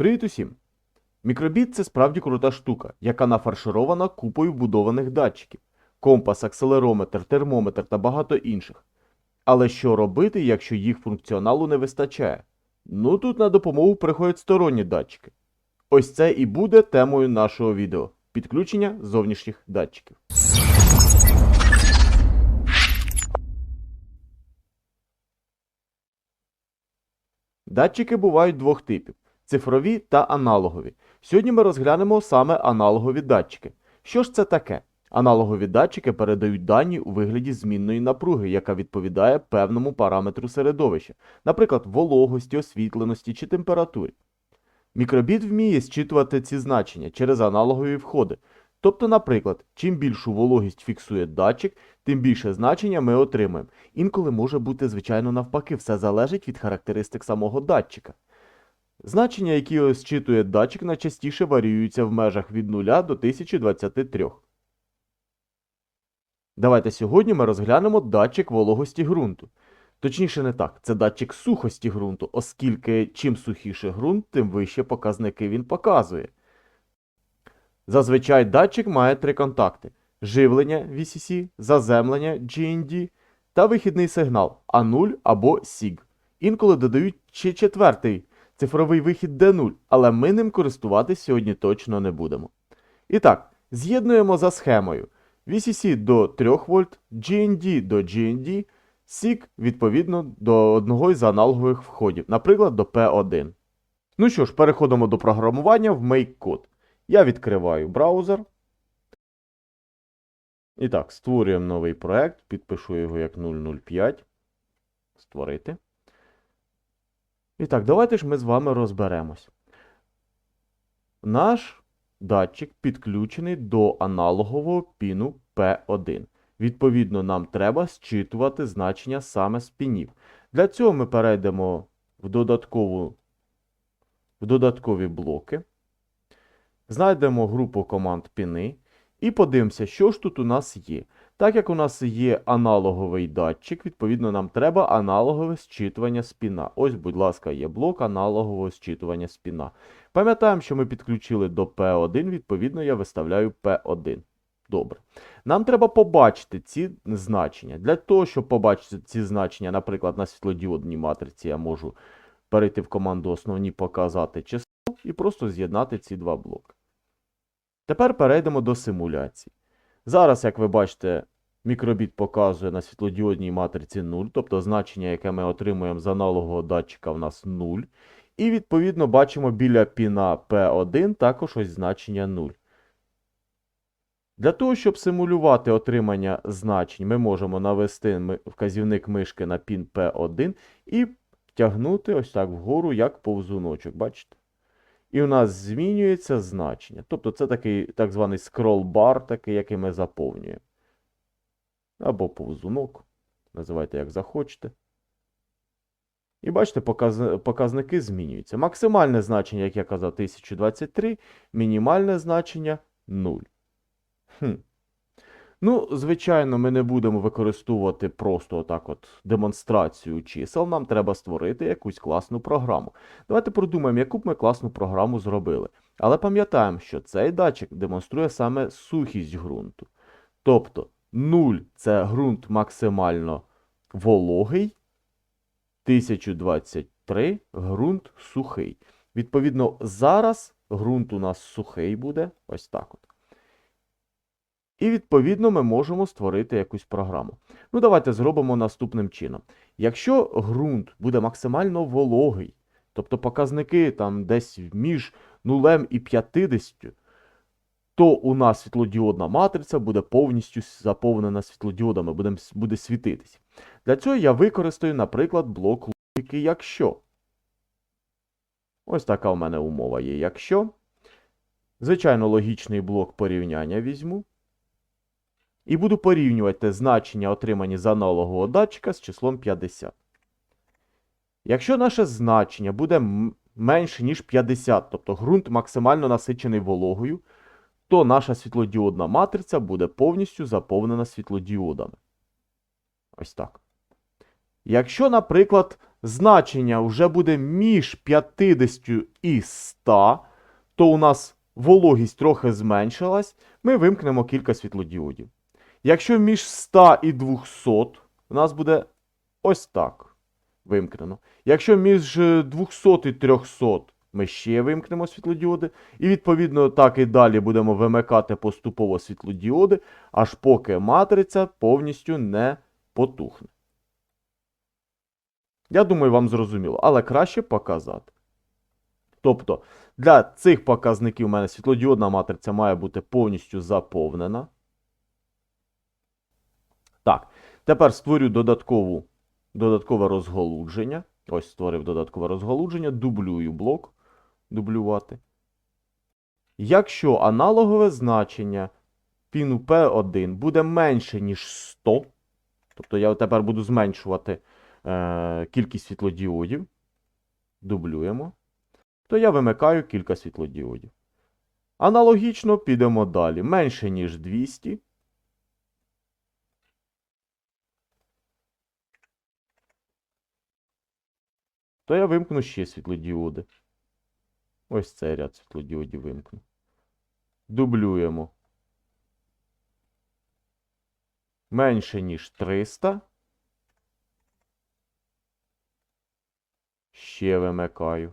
Привіт усім! Мікробіт це справді крута штука, яка нафарширована купою вбудованих датчиків: компас, акселерометр, термометр та багато інших. Але що робити, якщо їх функціоналу не вистачає? Ну тут на допомогу приходять сторонні датчики. Ось це і буде темою нашого відео підключення зовнішніх датчиків. Датчики бувають двох типів: цифрові та аналогові. Сьогодні ми розглянемо саме аналогові датчики. Що ж це таке? Аналогові датчики передають дані у вигляді змінної напруги, яка відповідає певному параметру середовища, наприклад, вологості, освітленості чи температурі. Мікробіт вміє зчитувати ці значення через аналогові входи. Тобто, наприклад, чим більшу вологість фіксує датчик, тим більше значення ми отримаємо. Інколи може бути, звичайно, навпаки, все залежить від характеристик самого датчика. Значення, які зчитує датчик, найчастіше варіюються в межах від 0 до 1023. Давайте сьогодні ми розглянемо датчик вологості ґрунту. Точніше, не так, це датчик сухості ґрунту, оскільки чим сухіше ґрунт, тим вище показники він показує. Зазвичай датчик має три контакти: живлення VCC, заземлення GND та вихідний сигнал А0 або SIG. Інколи додають ще четвертий цифровий вихід D0, але ми ним користуватись сьогодні точно не будемо. І так, з'єднуємо за схемою. VCC до 3 вольт, GND до GND, SIG відповідно до одного із аналогових входів, наприклад, до P1. Ну що ж, переходимо до програмування в MakeCode. Я відкриваю браузер. І так, створюємо новий проект, підпишу його як 005. Створити. І так, давайте ж ми з вами розберемось. Наш датчик підключений до аналогового піну P1. Відповідно, нам треба зчитувати значення саме з пінів. Для цього ми перейдемо в, додаткову, в додаткові блоки. Знайдемо групу команд піни і подивимося, що ж тут у нас є. Так як у нас є аналоговий датчик, відповідно, нам треба аналогове зчитування спіна. Ось, будь ласка, є блок аналогового зчитування спіна. Пам'ятаємо, що ми підключили до P1, відповідно, я виставляю P1. Добре. Нам треба побачити ці значення. Для того, щоб побачити ці значення, наприклад, на світлодіодній матриці, я можу перейти в команду основні, показати число і просто з'єднати ці два блоки. Тепер перейдемо до симуляції. Зараз, як ви бачите, мікробіт показує на світлодіодній матриці 0, тобто значення, яке ми отримуємо з аналогового датчика, в нас 0. І, відповідно, бачимо біля піна P1 також ось значення 0. Для того, щоб симулювати отримання значень, ми можемо навести вказівник мишки на пін P1 і втягнути ось так вгору, як повзуночок. Бачите? І у нас змінюється значення. Тобто це такий так званий скрол-бар, такий, який ми заповнюємо. Або повзунок. Називайте, як захочете. І бачите, показ... показники змінюються. Максимальне значення, як я казав, 1023, мінімальне значення 0. Хм. Ну, звичайно, ми не будемо використовувати просто отак от демонстрацію чисел. Нам треба створити якусь класну програму. Давайте продумаємо, яку б ми класну програму зробили. Але пам'ятаємо, що цей датчик демонструє саме сухість ґрунту. Тобто 0 це ґрунт максимально вологий, 1023 ґрунт сухий. Відповідно, зараз ґрунт у нас сухий буде ось так от. І, відповідно, ми можемо створити якусь програму. Ну, давайте зробимо наступним чином. Якщо ґрунт буде максимально вологий, тобто показники там десь між 0 і 50, то у нас світлодіодна матриця буде повністю заповнена світлодіодами, буде, буде світитись. Для цього я використаю, наприклад, блок логіки якщо. Ось така у мене умова є. Якщо. Звичайно, логічний блок порівняння візьму. І буду порівнювати значення, отримані з аналогового датчика з числом 50. Якщо наше значення буде менше, ніж 50, тобто ґрунт максимально насичений вологою, то наша світлодіодна матриця буде повністю заповнена світлодіодами. Ось так. Якщо, наприклад, значення вже буде між 50 і 100, то у нас вологість трохи зменшилась, ми вимкнемо кілька світлодіодів. Якщо між 100 і 200, у нас буде ось так вимкнено. Якщо між е, 200 і 300 ми ще вимкнемо світлодіоди, і відповідно так і далі будемо вимикати поступово світлодіоди, аж поки матриця повністю не потухне. Я думаю, вам зрозуміло, але краще показати. Тобто, для цих показників у мене світлодіодна матриця має бути повністю заповнена. Так, тепер створю додаткову, додаткове розголудження. Ось створив додаткове розголудження, дублюю блок. Дублювати. Якщо аналогове значення піну P1 буде менше, ніж 100, тобто я тепер буду зменшувати е, кількість світлодіодів, дублюємо, то я вимикаю кілька світлодіодів. Аналогічно підемо далі. Менше, ніж 200. То я вимкну ще світлодіоди. Ось цей ряд світлодіодів вимкну. Дублюємо. Менше, ніж 300. Ще вимикаю.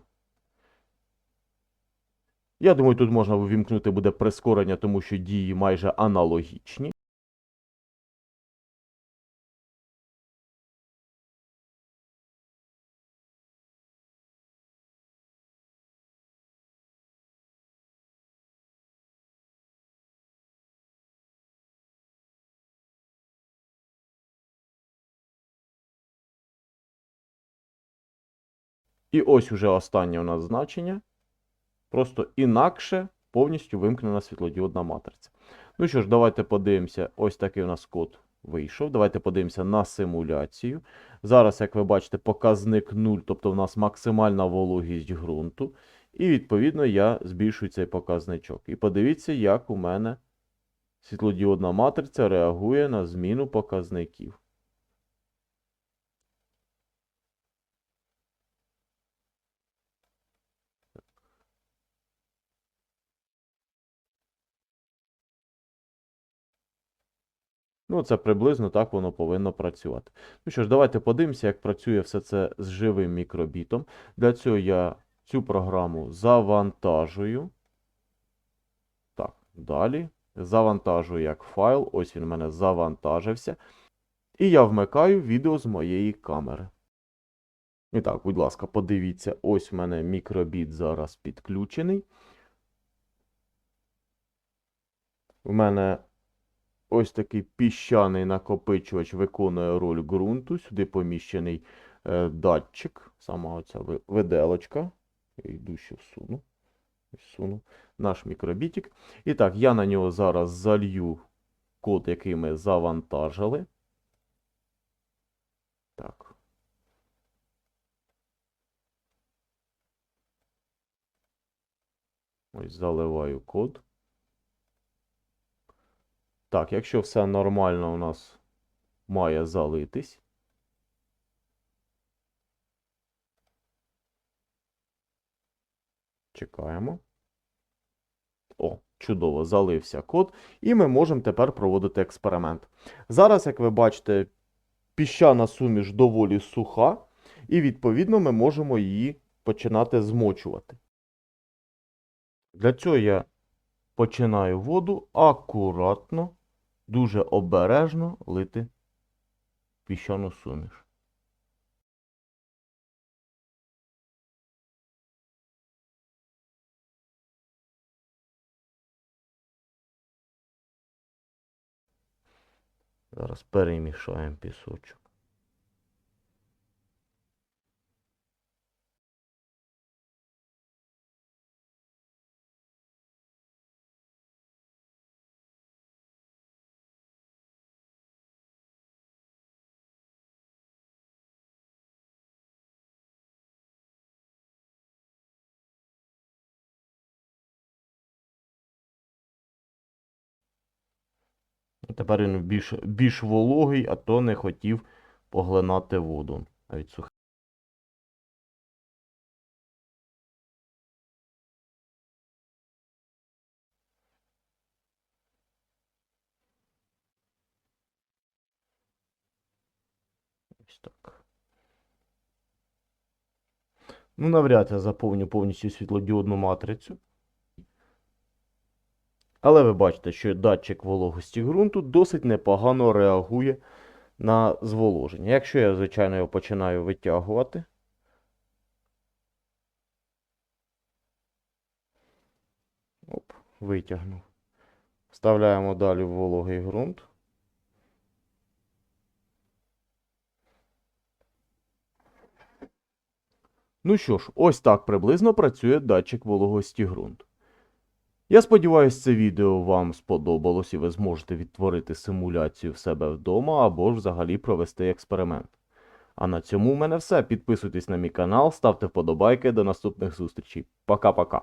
Я думаю, тут можна ввімкнути буде прискорення, тому що дії майже аналогічні. І ось уже останнє у нас значення. Просто інакше повністю вимкнена світлодіодна матриця. Ну що ж, давайте подивимося. Ось такий у нас код вийшов. Давайте подивимося на симуляцію. Зараз, як ви бачите, показник 0, тобто в нас максимальна вологість ґрунту. І відповідно я збільшую цей показничок. І подивіться, як у мене світлодіодна матриця реагує на зміну показників. Ну, це приблизно так воно повинно працювати. Ну що ж, давайте подивимося, як працює все це з живим мікробітом. Для цього я цю програму завантажую. Так, далі. Завантажую як файл. Ось він у мене завантажився. І я вмикаю відео з моєї камери. І так, будь ласка, подивіться, ось у мене мікробіт зараз підключений. У мене ось такий піщаний накопичувач виконує роль ґрунту. Сюди поміщений е, датчик, сама оця ви- виделочка. Я йду ще всуну. Всуну наш мікробітик. І так, я на нього зараз залью код, який ми завантажили. Так. Ось заливаю код. Так, якщо все нормально, у нас має залитись. Чекаємо. О, чудово, залився код. І ми можемо тепер проводити експеримент. Зараз, як ви бачите, піщана суміш доволі суха, і відповідно ми можемо її починати змочувати. Для цього я починаю воду акуратно, дуже обережно лити піщану суміш. Зараз перемішаємо пісочок. Тепер він більш більш вологий, а то не хотів поглинати воду. навіть сухий. Ось так. Ну, навряд я заповню повністю світлодіодну матрицю. Але ви бачите, що датчик вологості ґрунту досить непогано реагує на зволоження. Якщо я, звичайно, його починаю витягувати, оп, витягнув. Вставляємо далі в вологий ґрунт. Ну що ж, ось так приблизно працює датчик вологості ґрунту. Я сподіваюся, це відео вам сподобалось і ви зможете відтворити симуляцію в себе вдома або ж взагалі провести експеримент. А на цьому в мене все. Підписуйтесь на мій канал, ставте вподобайки. До наступних зустрічей. Пока-пока.